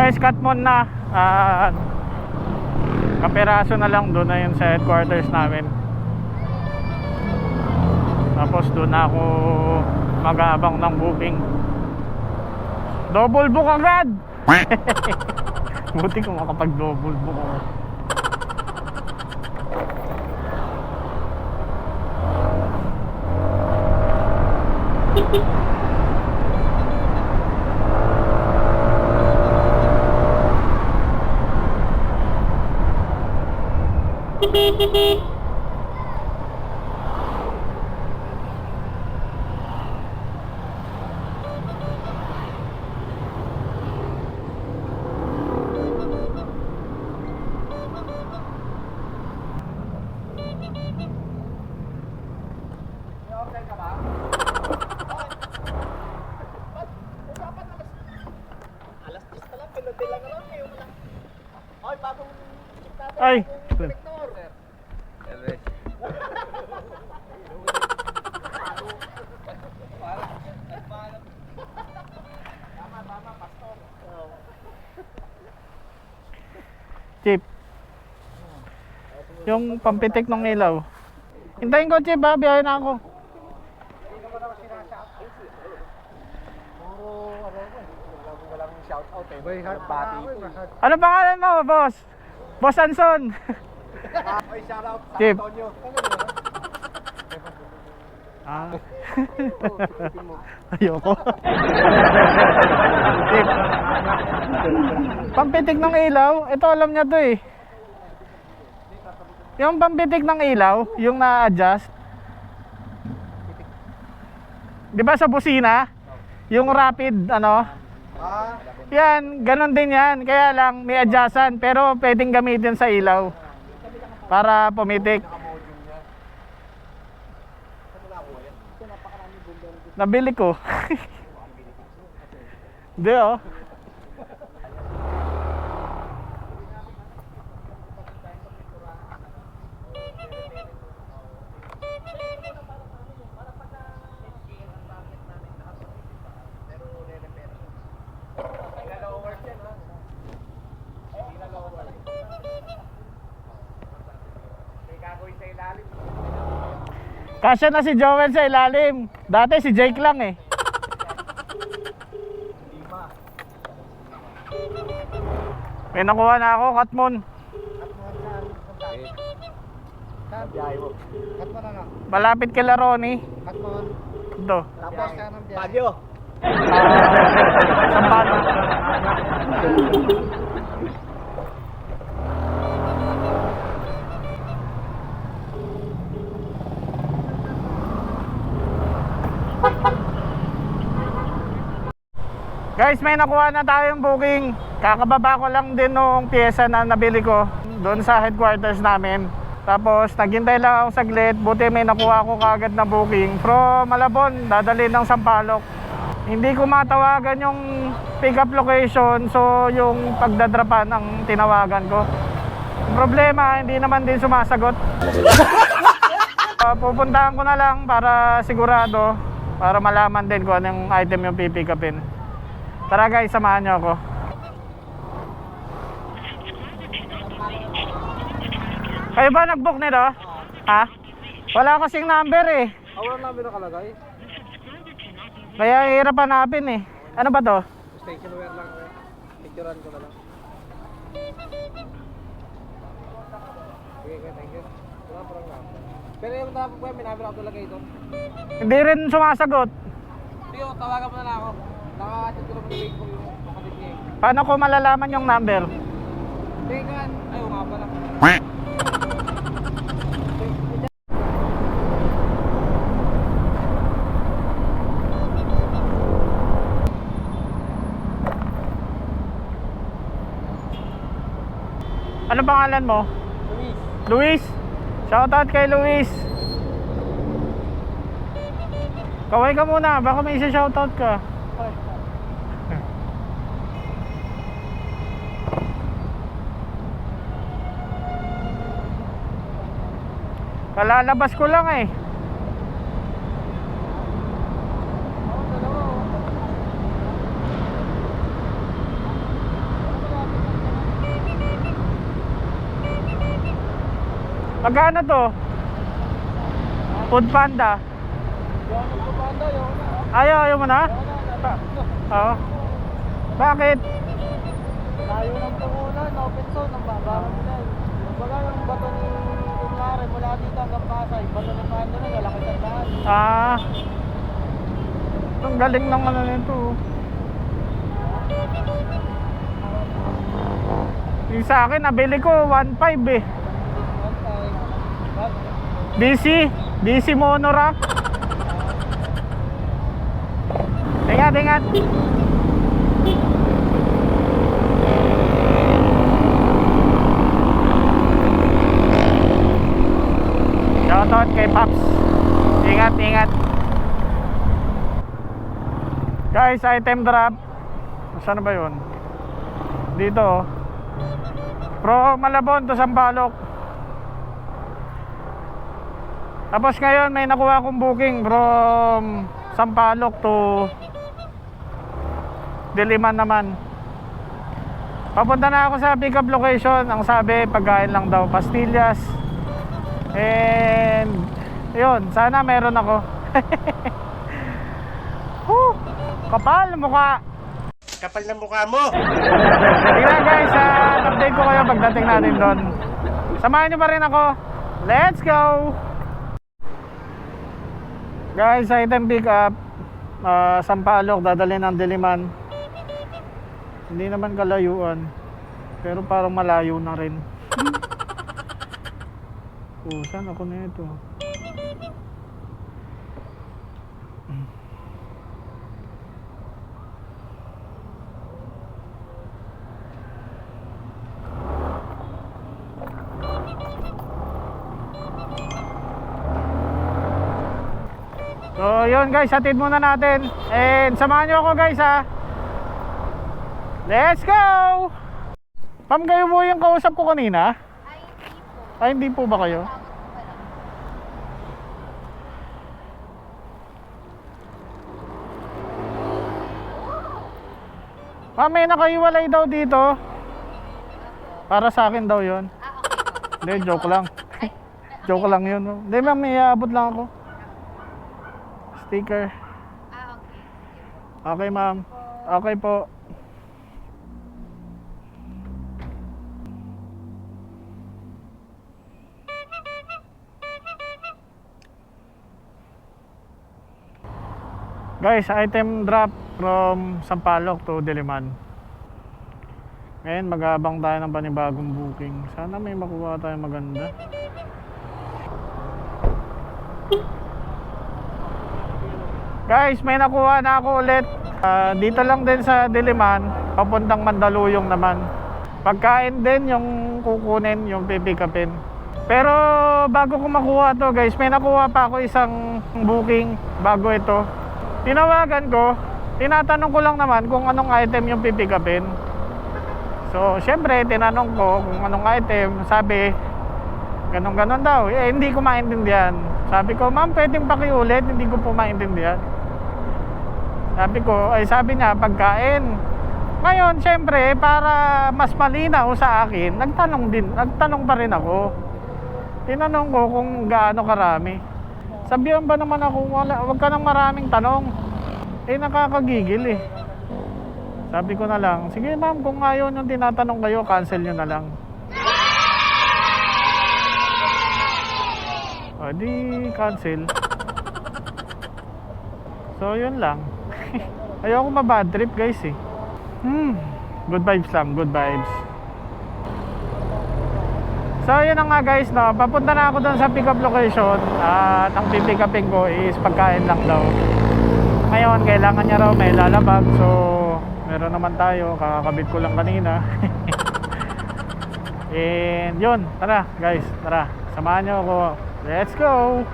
Guys, cut mo na. Ah, kaperaso na lang doon na yun sa headquarters namin. Tapos doon na ako mag-aabang ng booking. Double book agad! Buti kung makapag-double book ako. Hee Yung pampitik ng ilaw. Hintayin ko, Chip, ha? Biyahe na ako. Ano pangalan mo, boss? Boss Anson. Ay, shout out sa. Antonio. ah. Ayoko. Chip. Pampitik ng ilaw, ito alam niya to eh. Yung pampitik ng ilaw, yung na-adjust. Di ba sa busina? Yung rapid, ano? Yan, ganun din yan. Kaya lang, may adjustan. Pero pwedeng gamitin sa ilaw. Para pumitik. Nabili ko. Hindi oh. Kasya na si Joel sa ilalim. Dati si Jake lang eh. May nakuha na ako, Katmon. Na na. Malapit kay Laroni. Cut mo. Ito. Tapos ka ng biyahe. Bagyo. Guys, may nakuha na tayong booking. Kakababa ko lang din nung pyesa na nabili ko doon sa headquarters namin. Tapos naghintay lang ako saglit, buti may nakuha ko kagad na booking. From Malabon, dadali ng Sampaloc. Hindi ko matawagan yung pick up location, so yung pagdadrapan ang tinawagan ko. Problema, hindi naman din sumasagot. Uh, pupuntahan ko na lang para sigurado, para malaman din kung anong item yung pipick upin. Tara guys, samahan nyo ako. Kayo ba nag-book nito? Ha? Wala kasing number eh. Awal namin nakalagay. Kaya hirap hanapin eh. Ano ba to? Stationware lang. eh. Picturean ko na lang. Okay, thank you. Wala parang number. Pero yung tapos ko, may number ako talaga ito. Hindi rin sumasagot. Sige, tawagan mo na lang ako. Eh. Paano ko malalaman yung number? Sige, kan. Ay, oo nga pala. Ano pangalan mo? Luis. Luis. Shoutout kay Luis. Kaway ka muna, baka may isa shoutout ka. Kalalabas ko lang eh. Magkano to? Food Panda. Ayaw, ayaw mo na? Oo. Bakit? Ayaw ng pangunan, open zone, ang babago nila. Baga yung bato ni Kunyari, mula dito hanggang Pasay, bato ni Pando na, malaki sa daan. Ah. Ang galing ng ano nito. Yung sa akin, nabili ko 1.5 eh. DC, DC monorack. Ingat, ingat. Shoutout kay Paps. Ingat, ingat. Guys, item drop. Saan ba yun? Dito. Pro Malabon to Sampaloc. Tapos ngayon may nakuha akong booking from Sampaloc to Diliman naman. Papunta na ako sa pick up location. Ang sabi, pagkain lang daw pastillas. And yun, sana meron ako. Whew, kapal mukha. Kapal ng mukha mo! Tingnan guys, uh, update ko kayo pagdating natin doon. Samahan nyo pa rin ako. Let's go! Guys, item pick up. Uh, Sampaloc, dadalhin ng Diliman. Hindi naman kalayuan. Pero parang malayo na rin. Oh, saan ako na ito? So, yun guys, hatid muna natin. And samahan nyo ako guys ha. Let's go! Pam, kayo po yung kausap ko kanina? Ay, hindi po ba kayo? Ma'am, may nakaiwalay daw dito. Para sa akin daw yon. Hindi, joke lang. joke lang yun. Hindi ma'am, may aabot lang ako. Sticker. Okay ma'am. Okay po. Guys, item drop from Sampaloc to Diliman. Ngayon, mag-aabang tayo ng panibagong booking. Sana may makuha tayo maganda. Guys, may nakuha na ako ulit. Ah, dito lang din sa Diliman, papuntang Mandaluyong naman. Pagkain din yung kukunin, yung pipikapin. Pero bago ko makuha to guys, may nakuha pa ako isang booking bago ito. Tinawagan ko, tinatanong ko lang naman kung anong item yung pipikapin. So, syempre, tinanong ko kung anong item. Sabi, ganon-ganon daw. Eh, hindi ko maintindihan. Sabi ko, ma'am, pwedeng pakiulit. Hindi ko po maintindihan. Sabi ko, ay sabi niya, pagkain. Ngayon, syempre, para mas malinaw sa akin, nagtanong din, nagtanong pa rin ako. Tinanong ko kung gaano karami. Sabihan ba naman ako, wala, wag ka nang maraming tanong. Eh, nakakagigil eh. Sabi ko na lang, sige ma'am, kung ayaw nyo tinatanong kayo, cancel nyo na lang. O, di cancel. So, yun lang. Ayoko ma-bad trip guys eh. Hmm, good vibes lang, good vibes. So, yun na nga guys, no, papunta na ako doon sa pick up location at ang pipick upin ko is pagkain lang daw. Ngayon, kailangan niya raw may lalabag. So, meron naman tayo. Kakakabit ko lang kanina. And yun, tara guys, tara. Samahan niyo ako. Let's go!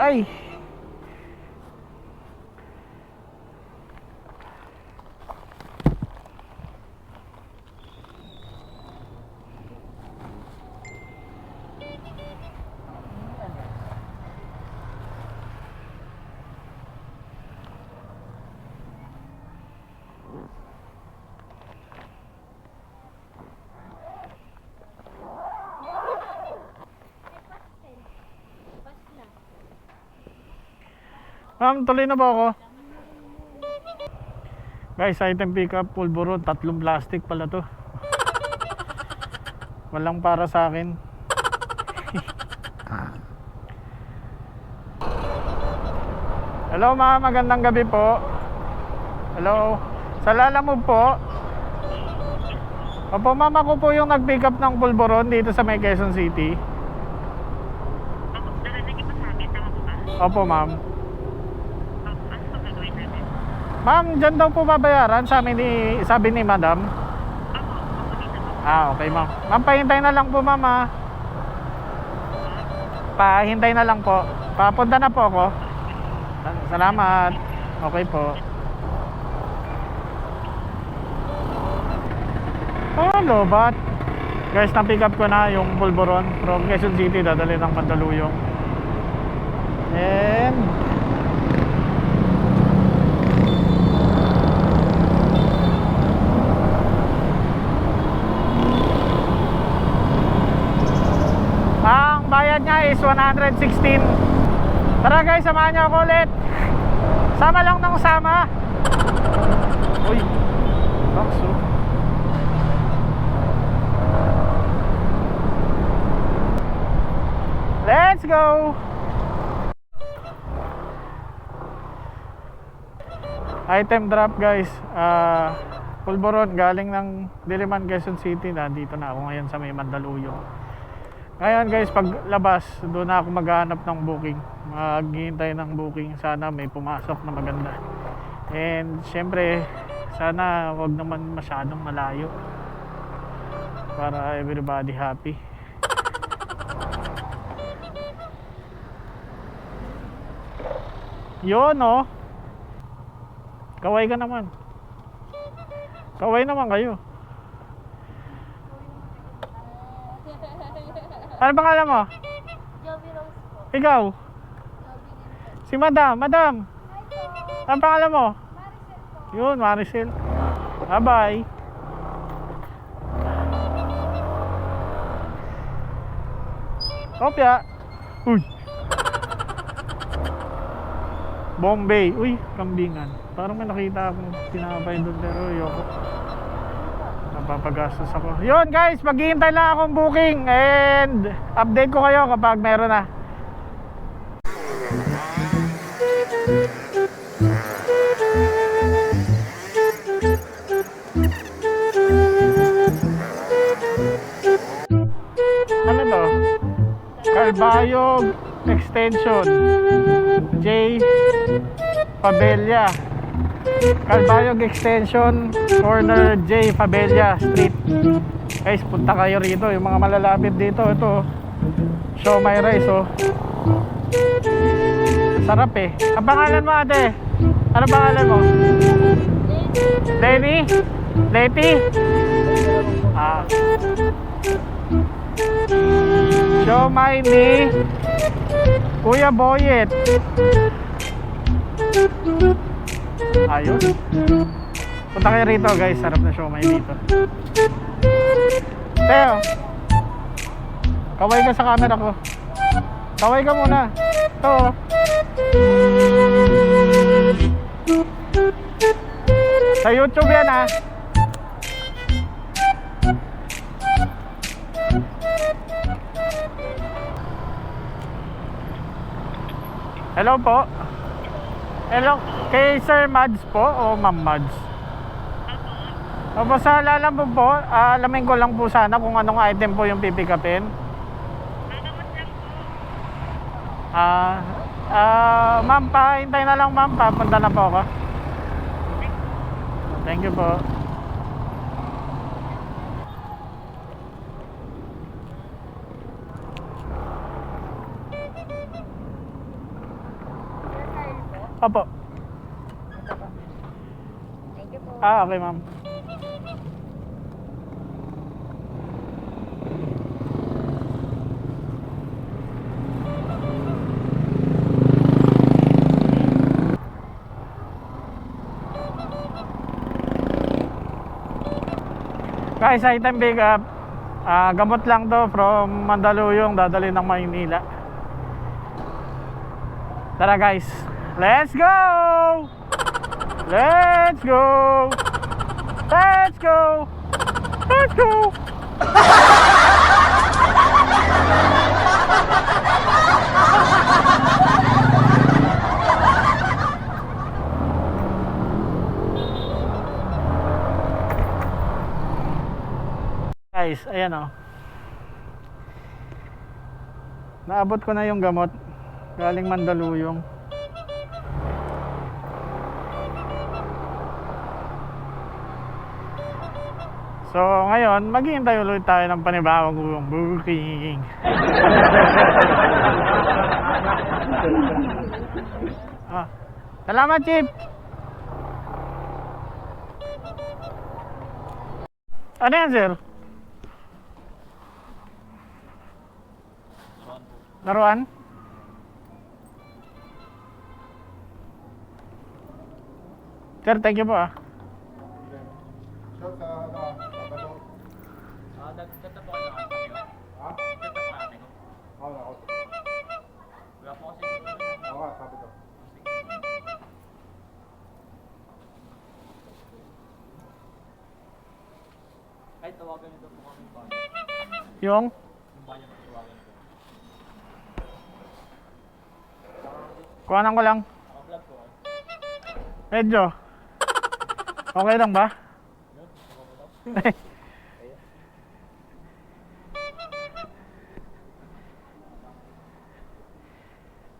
Ay! Ma'am, tuloy na po ako. Guys, item pickup, pulburon, tatlong plastic pala to. Walang para sa akin. Hello mga magandang gabi po. Hello. Sa Lalamove po. Opo, mama ko po yung nag-pick up ng pulburon dito sa may Quezon City. Opo, narinig niyo ba sa amin? Tama po ba? Opo, ma'am. Opo, ano po gagawin natin? Ma'am, dyan daw po babayaran sa amin ni, sabi ni madam. Ah, okay ma'am. Ma'am, pahintay na lang po ma'am ah. Pahintay na lang po. Papunta na po ako. Sa- Salamat. Okay po. Ano ba't? Guys, na-pick up ko na yung pulburon from Quezon City, dadali ng Mandaluyong. And Ang bayad niya is 116. Tara guys, samahan niyo ako ulit. Sama lang ng sama. Uy. Bakso. Let's go. Item drop guys. Ah, pulboron galing ng Diliman, Quezon City. Nandito na ako ngayon sa may Mandaluyong. Ngayon guys, paglabas, doon na ako maghahanap ng booking. Maghihintay ng booking. Sana may pumasok na maganda. And syempre, sana wag naman masyadong malayo. Para everybody happy. Yun oh. Kaway ka naman. Kaway naman kayo. Ano pangalan mo? Joby Rose po. Ikaw? Si Madam. Madam. Ano pangalan mo? Maricel po. Yun, Maricel. Bye-bye. Kopya. Uy. Bombay. Uy, kambingan. Parang may nakita akong tinapay doon pero ayoko. Napapagastos ako. Yun guys, maghihintay lang akong booking and update ko kayo kapag meron na. Ano to? Calbayog Extension J. Pabella Calbayog Extension Corner J. Pabella Street Guys, punta kayo rito Yung mga malalapit dito Ito Show my rice oh Sarap eh Ang pangalan mo ate? Ano pangalan mo? Lenny? Letty? Ah Show my ni Kuya Boyet Ayos Punta kayo rito guys. Sarap na show my dito. Teo. Kaway ka sa camera ko. Kaway ka muna. Ito oh. Sa YouTube yan ah. Hello po. Hello, kay Sir Mads po o Ma'am Mads? Opo, sa lalambog po, ah, alamin ko lang po sana kung anong item po yung pipikapin. Ah, ah, ma'am, pahintay na lang ma'am, papunta na po ako. Thank you po. Opo. Thank you po. Ah, okay ma'am. Guys, item pick up. Ah, gamot lang to from Mandaluyong dadali ng Maynila. Tara guys. Let's go! Let's go! Let's go! Let's go! Guys, ayan oh. Naabot ko na yung gamot. Galing Mandaluyong. So, ngayon, maghihintay ulit tayo ng panibawang booking. ah, salamat, Chief! Ano yan, sir? Laruan? Sir, thank you po ah. Yung? Kuhanan ko lang. Medyo. Okay lang ba?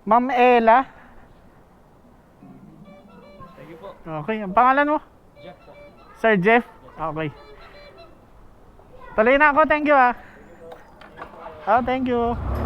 Ma'am Ella. Po. Okay, ang pangalan mo? Jeff po. Sir Jeff? Okay. Tuloy na ako, thank you ah. Oh, thank you.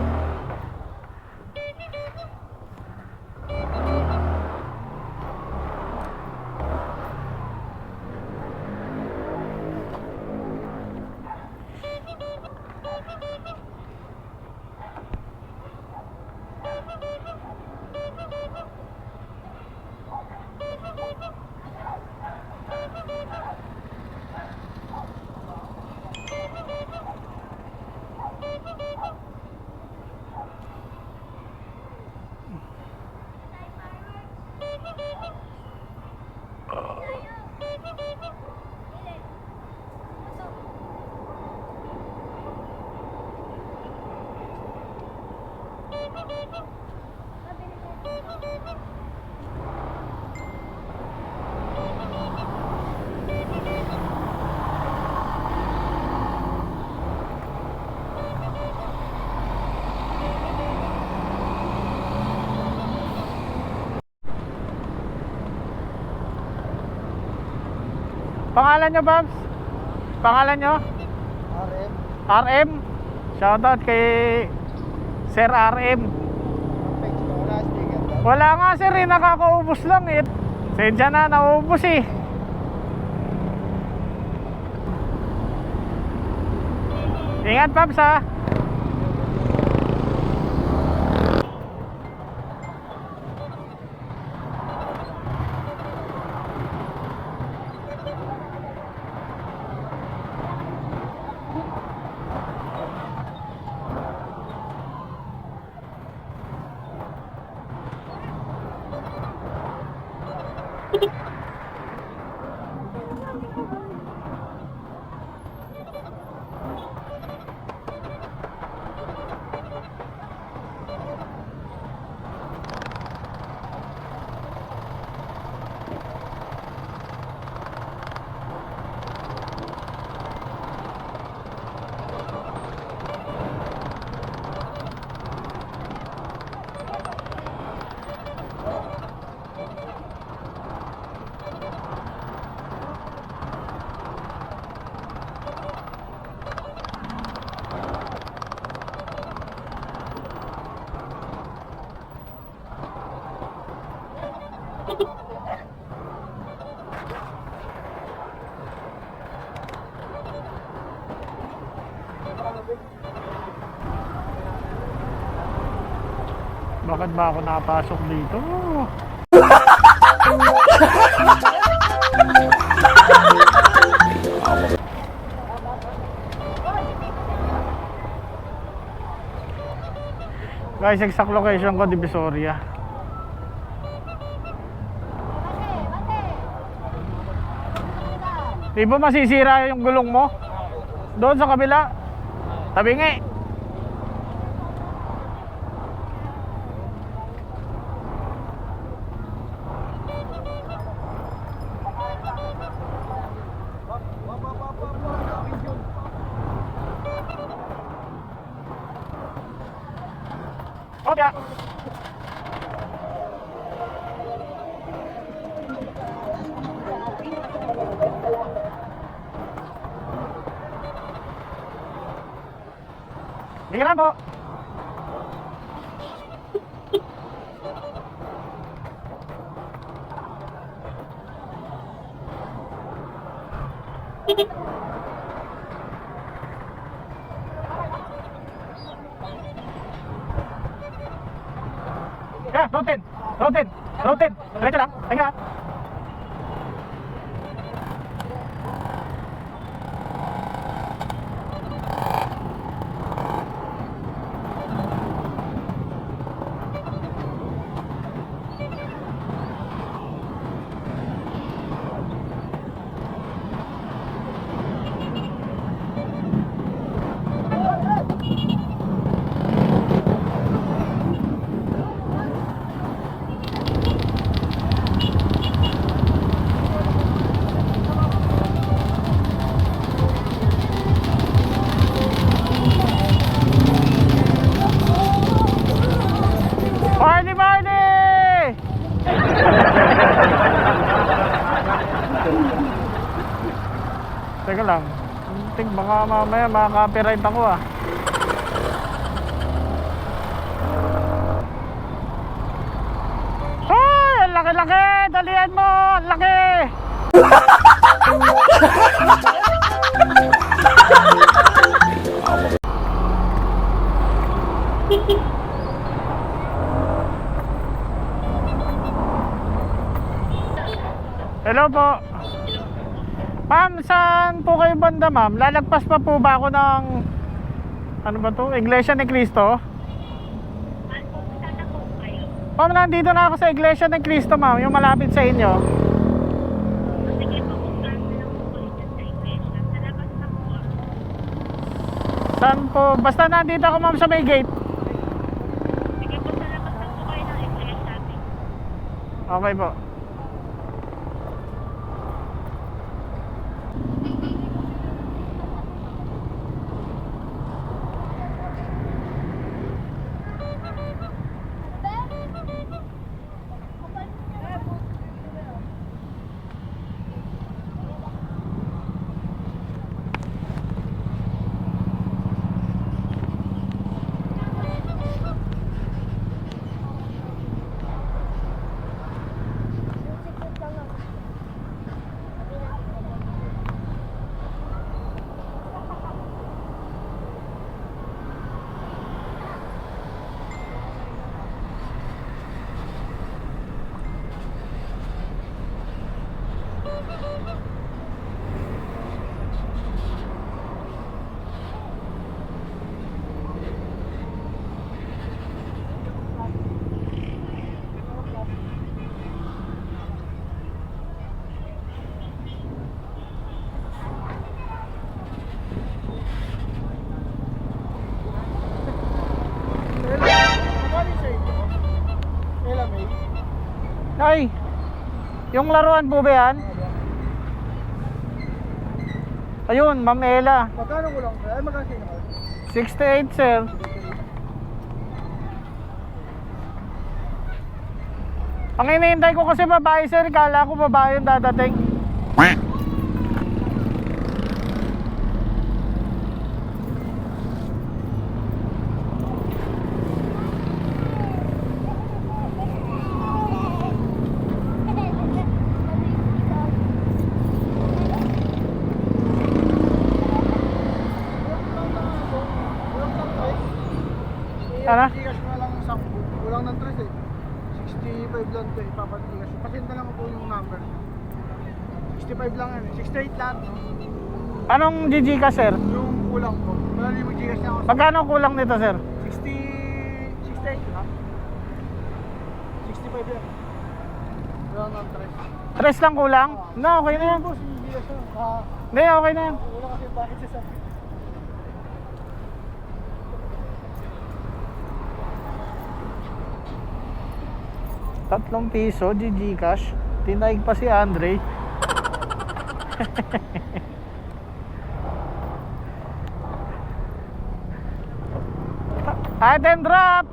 Pangalan nyo, Babs? Pangalan nyo? RM. RM? Shoutout kay Sir RM. Wala nga sir, eh, nakakaubos lang eh. Sensya na, nauubos eh. Ingat Paps ha. Bakit ba ako nakapasok dito? Guys, exact location ko, Divisoria. Di ba masisira yung gulong mo? Doon sa kabila? Tabingi. Yeah, rotate. Rotate. Rotate. Diretso lang. Teka. Baka mamaya makaka-copyright ako ah. Hoy! Laki-laki! Dalian mo! Laki! Hello po. Kayo banda ma'am? Lalagpas pa po ba ako ng ano ba to? Iglesia ni Cristo? Ma'am, nandito na ako sa Iglesia ni Cristo ma'am, yung malapit sa inyo. Saan po? Basta nandito ako ma'am sa may gate. Sige po, sa labas na po kayo ng iglesia. Okay po. Ay, yung laruan po ba yan? Ayun, Ma'am Ella. Magkano ko lang? Ay, magkano sino ka? 68, sir. Ang hinihintay ko kasi babae, sir. Kala ko babae yung dadating. Ano? Gcash mo na lang sa kulang ng tres eh. 65 lang ito ipapatigas. Pasinta lang po yung number. 65 lang yan eh. 68 lahat no? Anong GG ka, sir? Yung kulang ko. Wala na yung mag-gcash na ako. Magkano kulang nito, sir? 60... 68 ha? 65 yan. Kulang ng tres. Tres lang kulang? No, okay na yan. Boss, yung kasi. Ah, Hindi, okay na yan. wala kasi bakit sa... Tatlong piso, GG cash. Tinaig pa si Andre. Item drop!